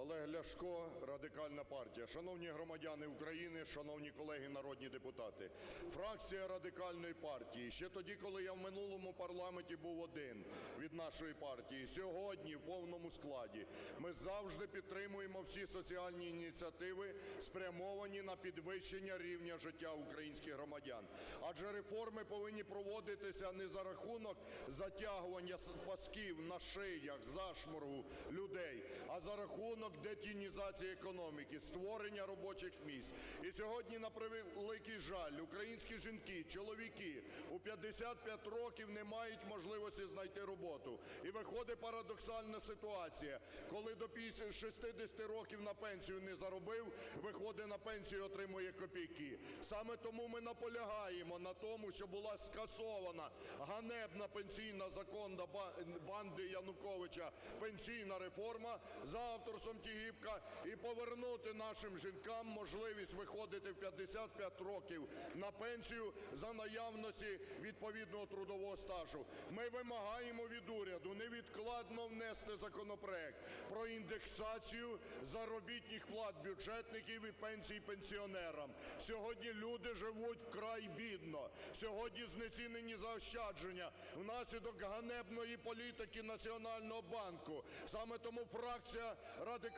Олег Ляшко, Радикальна партія. Шановні громадяни України, шановні колеги народні депутати, фракція Радикальної партії ще тоді, коли я в минулому парламенті був один від нашої партії, сьогодні в повному складі ми завжди підтримуємо всі соціальні ініціативи, спрямовані на підвищення рівня життя українських громадян. Адже реформи повинні проводитися не за рахунок затягування пасків на шиях, зашморгу людей, а за рахунок детінізації економіки, створення робочих місць. І сьогодні, на превеликий жаль, українські жінки, чоловіки у 55 років не мають можливості знайти роботу. І виходить парадоксальна ситуація, коли до 60 років на пенсію не заробив, виходить на пенсію і отримує копійки. Саме тому ми наполягаємо на тому, що була скасована ганебна пенсійна законна банди Януковича пенсійна реформа за авторством Тігіпка і повернути нашим жінкам можливість виходити в 55 років на пенсію за наявності відповідного трудового стажу. Ми вимагаємо від уряду невідкладно внести законопроект про індексацію заробітних плат бюджетників і пенсій пенсіонерам. Сьогодні люди живуть вкрай бідно. Сьогодні знецінені заощадження внаслідок ганебної політики Національного банку. Саме тому фракція Радикальної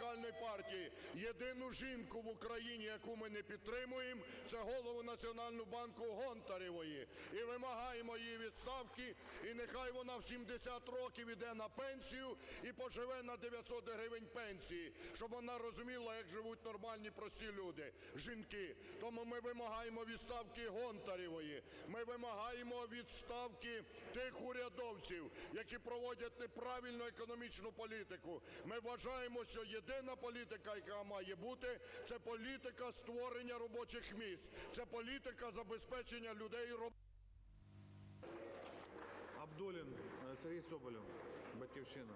партії єдину жінку в Україні, яку ми не підтримуємо, це голову Національного банку Гонтаревої. І вимагаємо її відставки. І нехай вона в 70 років іде на пенсію і поживе на 900 гривень пенсії, щоб вона розуміла, як живуть нормальні прості люди, жінки. Тому ми вимагаємо відставки Гонтаревої. Ми вимагаємо відставки тих урядовців, які проводять неправильну економічну політику. Ми вважаємо, що єдина політика, яка має бути, це політика створення робочих місць, це політика забезпечення людей роботою. Абдулін е, Сергій Соболєв, Батьківщина.